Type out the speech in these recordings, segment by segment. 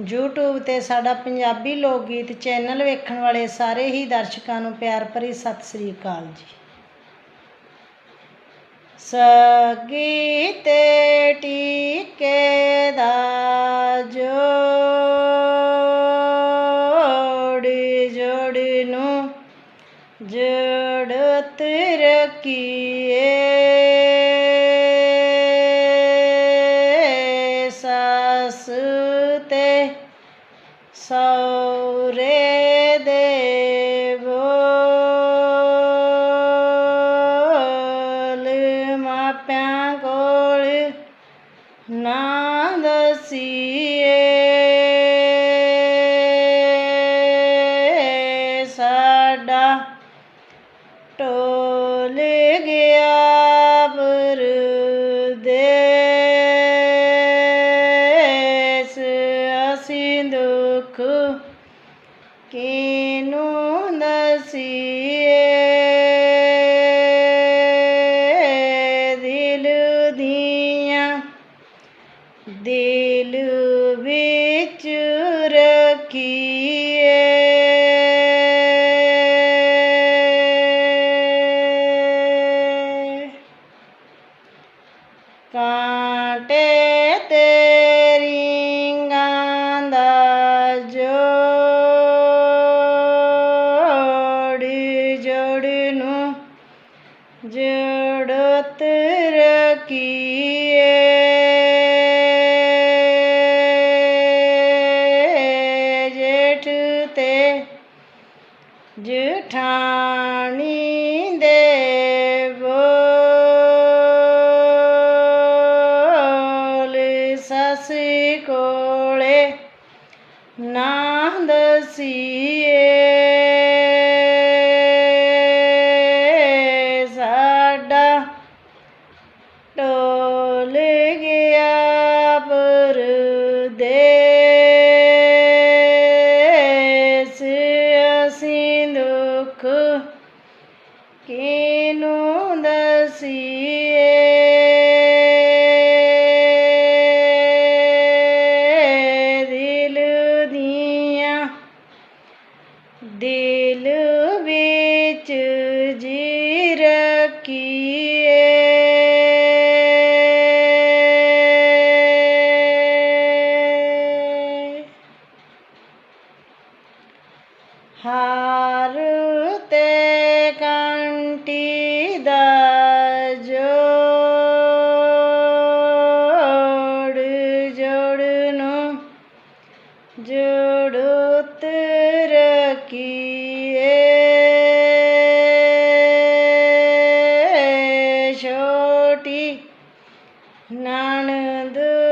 YouTube ਤੇ ਸਾਡਾ ਪੰਜਾਬੀ ਲੋਕ ਗੀਤ ਚੈਨਲ ਵੇਖਣ ਵਾਲੇ ਸਾਰੇ ਹੀ ਦਰਸ਼ਕਾਂ ਨੂੰ ਪਿਆਰ ਭਰੀ ਸਤਿ ਸ੍ਰੀ ਅਕਾਲ ਜੀ। ਸਗੀ ਤੇ ਟੀਕੇ ਦਾ ਜੋੜੀ ਜੋੜੀ ਨੂੰ ਜੜਤ ਰਖੀਏ। ਸੌਰੇ ਦੇ ਬੋਲ ਮਾਪਿਆਂ ਕੋਲ ਨਾ ਦਸੀਏ। ਸਾਡਾ ਟੋਲ ਗਿਆ ਪਰਦੇਸ ਕਿਨੂੰ ਦਸੀਏ ਦਿਲ ਦੀਆਂ ਦਿਲ ਵਿੱਚ ਰੱਖੀਏ ਕੋਲੇ ਨਾ ਦਸੀਏ। ਸਾਡਾ ਟੋਲ ਗਿਆ ਪਰਦੇਸ। ਅਸੀਂ ਦੁੱਖ ਕਿਨੂੰ ਦਸੀਏ? ਦਿਲ ਵਿੱਚ ਜੀ ਰੱਖੀਏ ਹਾਰ ਤੇ ਕੰਟੀ ਨਣਦ ਦੇ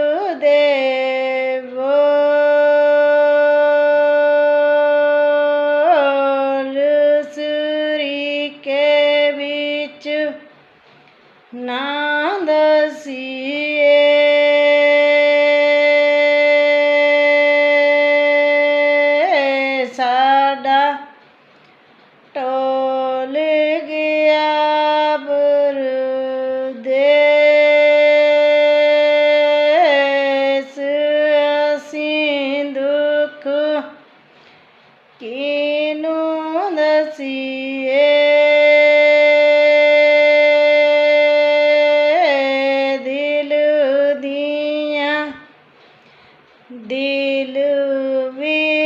ਦਿਲ ਵਿੱਚ